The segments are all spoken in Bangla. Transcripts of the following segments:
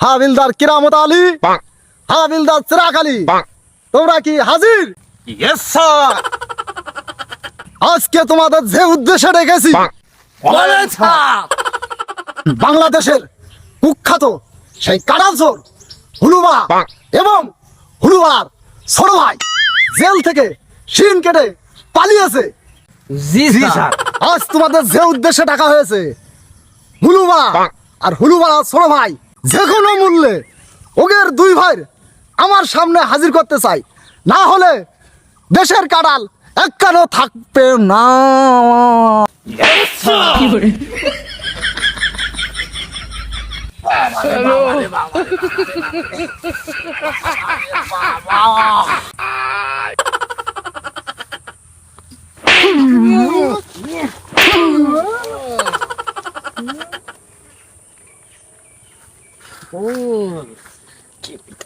হাবিলদার কিরামত আলী। হাবিলদার চিরাক আলী তোমরা কি হাজির? ইয়েস স্যার আজকে তোমাদের যে উদ্দেশ্যে স্যার বাংলাদেশের কুখ্যাত সেই কারাচোর হুলুবা এবং হুলুবার ছোট ভাই জেল থেকে শিন কেটে পালিয়েছে। জি স্যার আজ তোমাদের যে উদ্দেশ্যে টাকা হয়েছে হুলুবা আর হুলুবা ছোট ভাই যে কোনো মূল্যে ওগের দুই ভাই আমার সামনে হাজির করতে চাই। না হলে দেশের কাটাল একখানেও থাকবে না। কি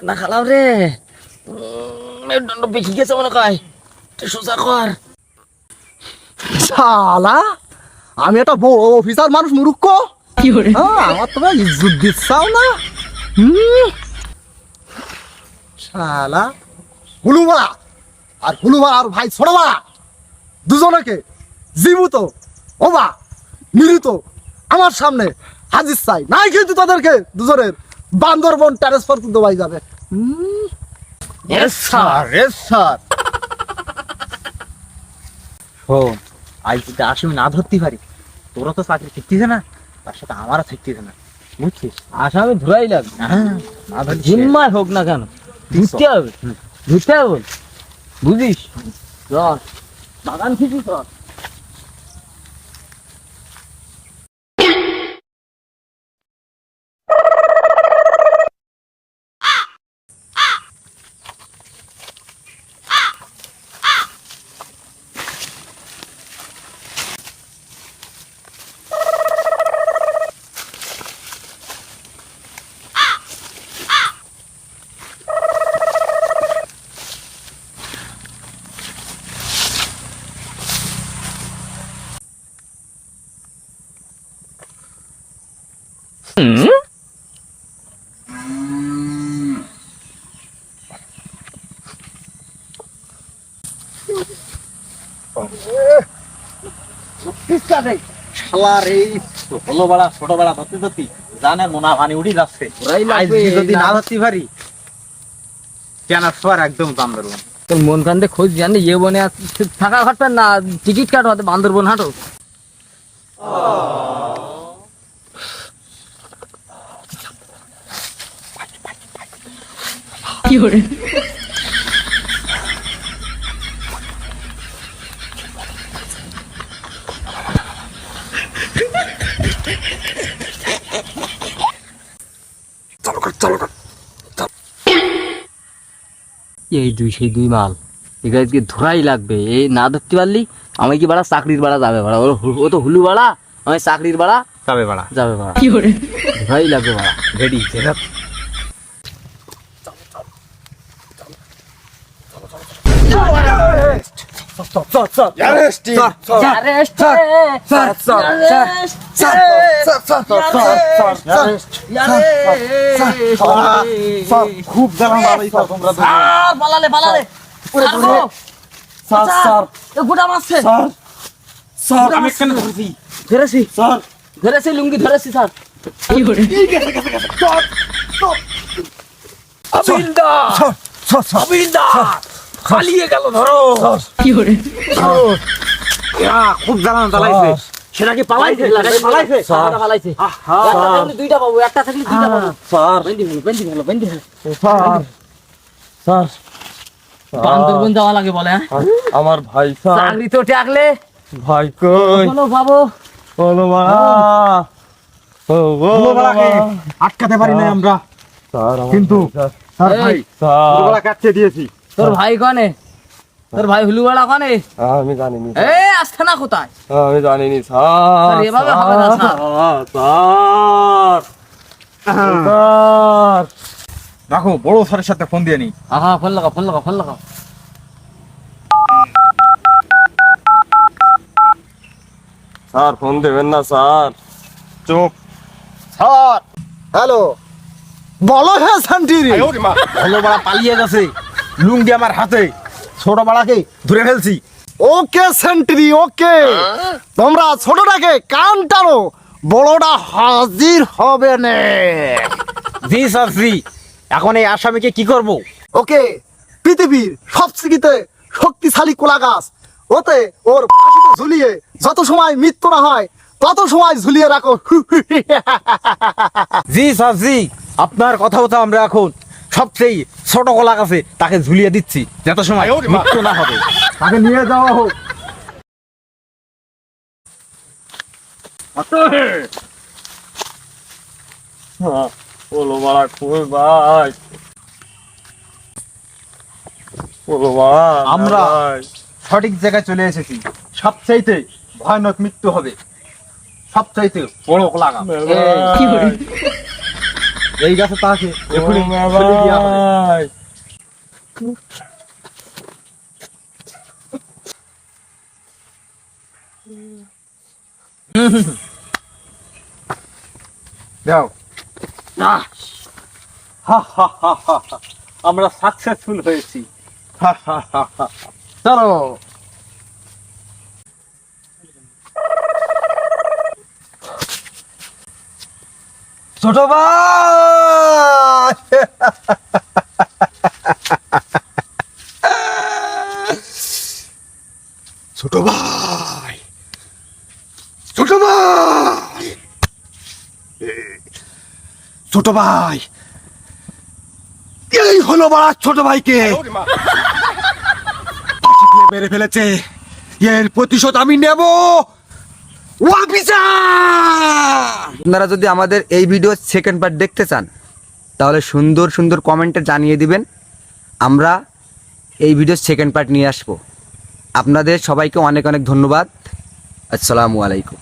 না খালাও রে। মেরুদণ্ড বেশি গেছে মনে কয়। সোজা কর। শালা আমি একটা বড় অফিসার মানুষ মুরুক্ষ হ্যাঁ, আমার তোমরা ইজ্জত দিচ্ছাও না। হুম। শালা হুলুবা আর হুলুবা আর ভাই ছোড়বা দুজনকে জীবিত ওবা মৃত। আমার সামনে হাজির চাই। নাই কিন্তু তাদেরকে দুজনের বান্দরবন ট্রান্সফার করতে পাই যাবে। হুম। ইয়েস স্যার এস স্যার শোন আজ যদি আসামি না ধরতে পারি তোরা তো চাকরি শিখতেছে না তার সাথে আমারও শিখতেছে না। বুঝছিস? আসামি ধরাই লাগবে। হ্যাঁ জিম্মায় হোক না কেন ধুতে হবে। ধুতে হবে বুঝিস? বাগান থেকে শালার এই ধরতে ধরতে মোনা পানি উঠে যাচ্ছে। ধরাই আজ লাগবে যদি না না- ধরতে পারি কেন সোয়ার একদম দাম ধরবো তোর মন কান্দে খোঁজ জানি ইয়ে বনে থাকা খাটবেন না টিকিট কাটো হাতে বান্দরবন হাঁটো। এই দুই সেই দুই মাল। এগুলো ধরাই লাগবে। এই না ধরতে পারলি আমি কি বাড়া চাকরির বাড়া যাবে বাড়া? ও তো হুলু বাড়া আমি চাকরির বাড়া যাবে বাড়া। যাবে বাড়া। কি ধরাই লাগবে বাড়া। রেডি খুব মারাই তোমরা পালালে পালালে স্যার স্যার গোটা মারছে স্যার স্যার আমি কেন ধরছি ধরেছি স্যার ধরেছি লুঙ্গি ধরেছি স্যার স্যার স্যার পালিয়ে গেল ধরো। খুব জানা জ্বালাইছে। সেটা কি পালাইছে? পালাইছে? পালাইছে। দুইটা পাবো একটা থাকলে দুইটা পাবো। স্যার বেন্দি হলো বেন্দি হলো বেন্দি হলো স্যার স্যার বান্দরবন যাওয়া লাগে বলে আমার ভাই স্যার চাকরি তো টাকলে ভাই কই? বলো মা ও। হুলোবালাকে আটকাতে পারি না আমরা। স্যার কিন্তু স্যার ভাই স্যার কাটতে দিয়েছি। তোর ভাই কনে? তোর ভাই হুলুওয়ালা কনে? আমি জানি নি এ আসছে না কোথায় আমি জানি নি স্যার, স্যার এভাবে হবে না, স্যার। Sir sir. রাখো বড় স্যারের সাথে ফোন দিয়ে নি। আহা ফোন লাগাও ফোন লাগাও ফোন লাগাও। স্যার ফোন দেবেন না স্যার। চুপ। স্যার। হ্যালো। বলো হে সেন্টিরি ভালো বাড়া পালিয়ে গেছে। লুঙ্গি আমার হাতে ছোট বাড়াকে ধরে ফেলছি। Okay sentry okay. তোমরা ছোটটাকে কান টানো বড়টা হাজির হবে না। জি স্যার জি। এখন এই আসামিকে কি করব? ওকে পৃথিবীর সবচেয়ে শক্তিশালী কোলা গাছ ওতে ওর ফাঁসিতে ঝুলিয়ে যত সময় মৃত্যু না হয় তত সময় ঝুলিয়ে রাখো। জি স্যার জি। আপনার কথা আমরা এখন সবচেয়ে ছোট কলা কাছে তাকে ঝুলিয়ে দিচ্ছি যত সময় মৃত্যু না হবে। তাকে নিয়ে যাওয়া হোক। বলো বাড়া কই ভাই। আমরা সঠিক জায়গায় চলে এসেছি। সবচাইতে ভয়ানক মৃত্যু হবে। সবচাইতে বড় কলা গাছ এই- গাছে দেওয়া হবে। দাও। আমরা সাকসেসফুল হয়েছি হা হা হা হা। চলো ছোট ভাই! ছোট ভাই! ছোট ভাই! ছোট ভাই! এই হলো বাড়া ছোট ভাইকে! মেরে ফেলেছে। এর প্রতিশোধ আমি নেব। আপনারা যদি আমাদের এই ভিডিও সেকেন্ড পার্ট দেখতে চান, তাহলে সুন্দর সুন্দর কমেন্টে জানিয়ে দিবেন। আমরা এই ভিডিও সেকেন্ড পার্ট নিয়ে আসব। আপনাদের সবাইকে অনেক অনেক ধন্যবাদ। আসসালামু আলাইকুম।